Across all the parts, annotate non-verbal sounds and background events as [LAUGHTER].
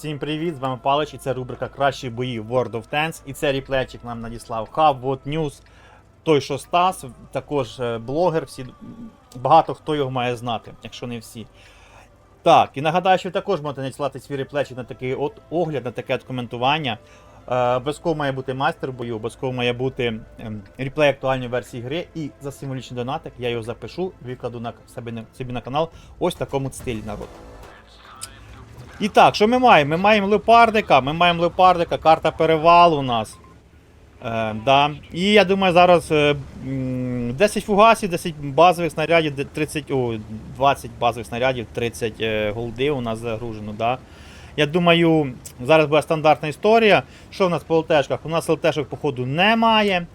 Всім привіт, з вами Палич і це рубрика Кращі бої World of Tanks. І це ріплечик нам надіслав Hub, вот News, той, що Стас, також е, блогер, всі, багато хто його має знати, якщо не всі. Так, і нагадаю, що ви також можете надіслати свій реплечик на такий от огляд, на таке от коментування. Е, Обов'язково має бути майстер бою, обов'язково має бути ем, реплей актуальної версії гри, і за символічний донатик я його запишу, викладу на себе собі на канал ось в такому стилі народ. І так, що ми маємо? Ми маємо леопардика, ми маємо леопардика, карта перевалу у нас. Е, да. І я думаю, зараз е, 10 фугасів, 10 базових снарядів, 30, о, 20 базових снарядів, 30 е, голди у нас загружено. Да. Я думаю, зараз буде стандартна історія. Що в нас по ЛТшках? У нас ЛТшок, походу, немає.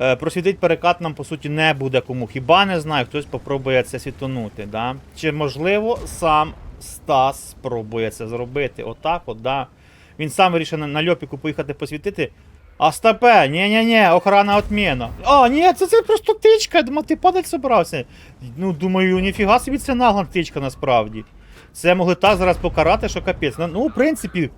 Е, Просвітить перекат нам по суті не буде кому. Хіба не знаю, хтось попробує це світонути. Да? Чи можливо сам Стас спробує це зробити? Отак, от, да. Він сам вирішив на, на льопіку поїхати посвітити. А стопе, ні-ні-ні, охрана отміна. А, ні, це, це просто тичка, думав, ти падать собрався. Ну, думаю, ніфіга собі це нагла тичка насправді. Це могли так зараз покарати, що капець. Ну, Ну, в принципі,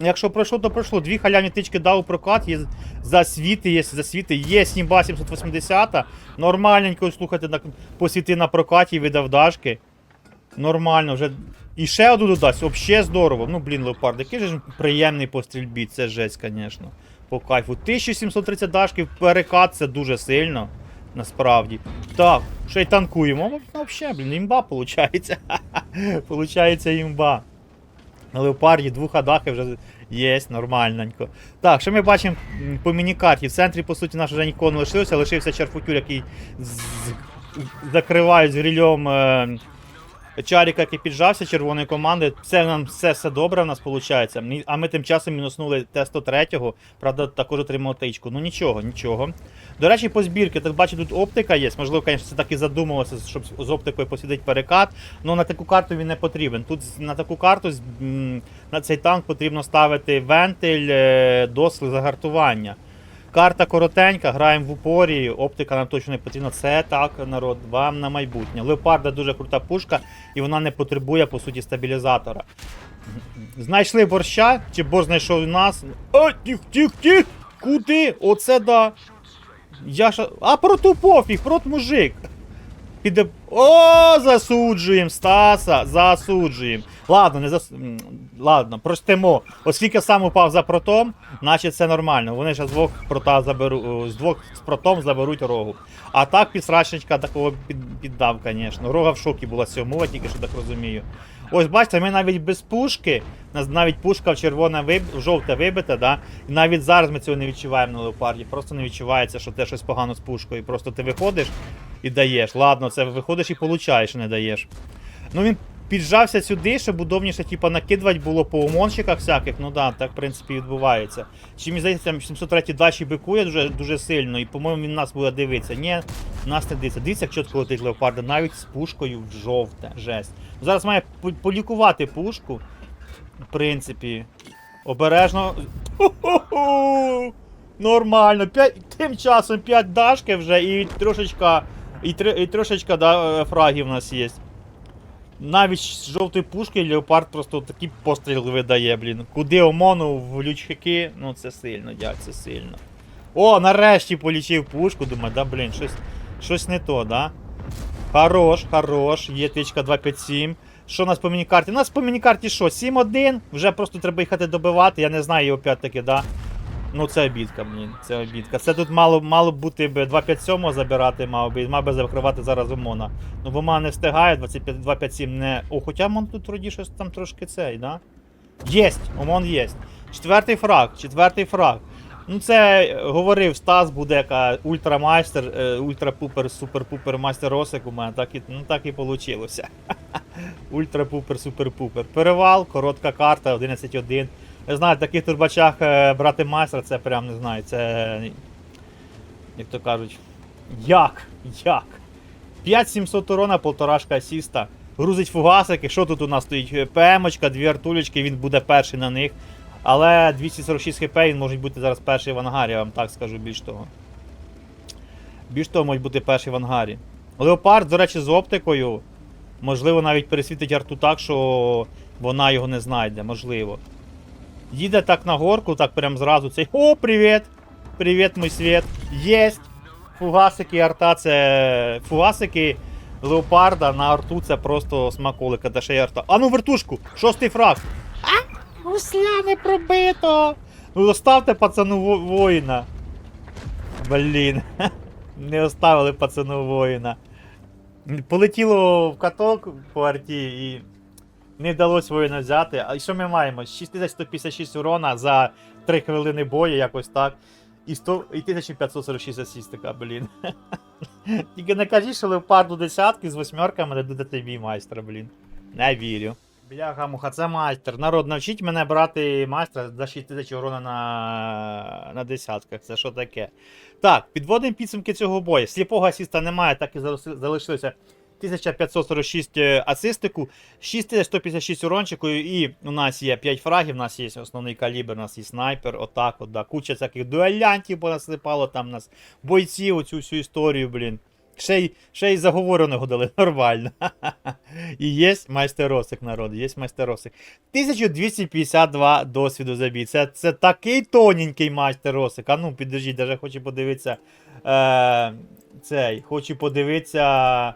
Якщо пройшло, то пройшло. Дві халявні тички дав у прокат, є засвіти, є засвіти, є Снімба 780. Нормальненько, слухайте, посвіти на прокаті, видав дашки. Нормально, вже. І ще одну додасть, взагалі здорово. Ну, блін, леопард, який же приємний по стрільбі, це жесть, звісно. По кайфу. 1730 дашків перекат, це дуже сильно. Насправді. Так, ще й танкуємо. Ну, взагалі, блін, імба, виходить. [LAUGHS] Получається імба. На леопарді двох адаки вже є, нормальненько. Так, що ми бачимо по міні-карті? В центрі, по суті, наш вже нікого не лишився, лишився Чарфутюр, який з... закривають з грильом е... Чаріка, який піджався червоної команди. Це нам все, все добре в нас виходить. А ми тим часом мінуснули Т-103, правда, також отримали тичку. Ну нічого, нічого. До речі, по збірки, так бачу, тут оптика є. Можливо, звісно, це так і задумувалося, щоб з оптикою посідати перекат. але на таку карту він не потрібен. Тут на таку карту на цей танк потрібно ставити вентиль, е, досли загартування. Карта коротенька, граємо в упорі, оптика нам точно не потрібна. Це так, народ, вам на майбутнє. Леопарда дуже крута пушка, і вона не потребує, по суті, стабілізатора. Знайшли борща, чи борщ знайшов нас. О, тих, тих, тих! Куди? Оце да. Я ша... А проту пофіг, прот мужик. Піде. О, засуджуємо, Стаса, засуджуємо. Ладно, не зас... Ладно, простимо. Оскільки сам упав за протом, значить це нормально. Вони ж з двох прота заберу... з двох з протом заберуть рогу. А так підсрачничка такого під... піддав, звісно. Рога в шокі була з тільки що так розумію. Ось бачите, ми навіть без пушки, навіть пушка в червоне виб... в вибита, да? і навіть зараз ми цього не відчуваємо на леопарді. Просто не відчувається, що те щось погано з пушкою. Просто ти виходиш і даєш. Ладно, це виходиш і получаєш, не даєш. Ну він піджався сюди, щоб удобніше, типу, накидувати було по умонщиках всяких. Ну да, так в принципі відбувається. Чи мені здається, там 703 дачі бикує дуже, дуже сильно, і по-моєму він нас буде дивитися. Ні, нас не дивиться. Дивіться, як чітко летить леопарда, навіть з пушкою в жовте. Жесть. Зараз має полікувати пушку. В принципі. Обережно. Ху-ху-ху! Нормально. П'ять... Тим часом 5 дашки вже і трошечка. І, тр... і трошечка да, е, фрагів у нас є. Навіть з жовтої пушки Леопард просто такий постріл видає, блін. Куди ОМОНу в лючхики, ну це сильно, дядь, це сильно. О, нарешті полічив пушку, думаю, да, блін, щось, щось не то, да? Хорош, хорош, є тичка 257. Що у нас по мінікарті? У нас по мінікарті що? 7-1, вже просто треба їхати добивати, я не знаю його опять-таки, да. Ну це обідка, блін, це обідка. Це тут мало, мало б бути би 257 забирати, мав би, мав би закривати зараз ОМОНа. Ну ОМОН не встигає, 25, 257 не. О, хоча ОМОН тут щось там трошки цей, да? Єсть, ОМОН єсть. Четвертий фраг, четвертий фраг. Ну це говорив Стас, буде яка ультрамайстер, е, ультра-пупер, супер-пупер майстер Росик у мене, так і, ну так і вийшло. [LAUGHS] Ультра-пупер, супер-пупер. Перевал, коротка карта, 11-1. Не знаю, в таких турбачах е, брати майстра, це прям не знаю, це. Як то кажуть. Як? Як? 5700 урона, полторашка асіста. Грузить фугасики. Що тут у нас стоїть? ПМочка, дві артулечки, він буде перший на них. Але 246 хп він може бути зараз перший в ангарі, я вам так скажу більш того. Більш того, може бути перший в ангарі. Леопард, до речі, з оптикою. Можливо, навіть пересвітить арту так, що вона його не знайде, можливо. Їде так на горку, так прям зразу цей. О, привіт! Привіт, мій світ! Єсть! Фугасики, арта це. Фугасики леопарда на арту це просто смаколика, та ще й арта. А ну вертушку! Шостий фраг! А! Гусля не пробито! Ну оставте пацану во- воїна. Блін. [LAUGHS] Не оставили пацану воїна. Полетіло в каток по арті і не вдалося воїна взяти. А що ми маємо? 6156 урона за 3 хвилини бою, якось так. І, 100, і 1546 асістика, блін. [LAUGHS] Тільки не кажіть, що леопарду десятки з восьмерками не дадете мій майстра, блін. Не вірю. Бляха муха, це майстер. Народ, навчіть мене брати майстра за 6 тисяч урона на, на десятках. Це що таке? Так, підводимо підсумки цього бою. Сліпого асіста немає, так і залишилося 1546 е, асистику, 6156 урончику, і у нас є 5 фрагів, у нас є основний калібр, у нас є снайпер, отак, от, да. куча всяких дуелянтів понасипало там у нас, бойців, оцю всю історію, блін. Ще й, ще й заговореного дали [LAUGHS] нормально. І є майстеросик, народ, є майстеросик. 1252 досвіду забій. Це, це такий тоненький майстеросик. А ну, підождіть, даже хочу подивитися. Е, цей, хочу подивитися.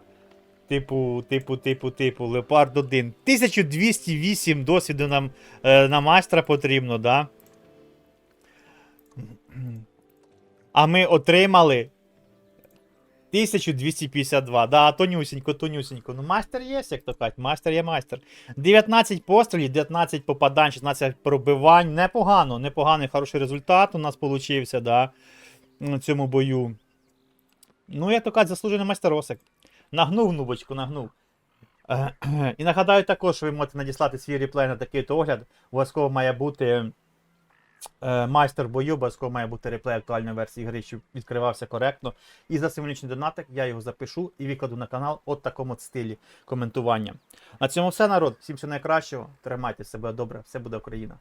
Типу, типу, типу, типу, Леопард 1. 1208 досвіду нам е, на майстра потрібно, да? А ми отримали 1252. Да, тонюсінько, тонюсінько. Ну, майстер є, як то кажуть, майстер є майстер. 19 пострілів, 19 попадань, 16 пробивань. Непогано, непоганий хороший результат у нас получився, да, на цьому бою. Ну, як то кажуть, заслужений майстеросик. Нагнув нубочку, нагнув. Е, [CLEARS THROAT] І нагадаю також, що ви можете надіслати свій реплей на такий то огляд. Обов'язково має бути е, майстер бою, обов'язково має бути реплей актуальної версії гри, щоб відкривався коректно. І за символічний донатик я його запишу і викладу на канал от такому стилі коментування. На цьому все, народ. Всім всього найкращого. Тримайте себе добре, все буде Україна.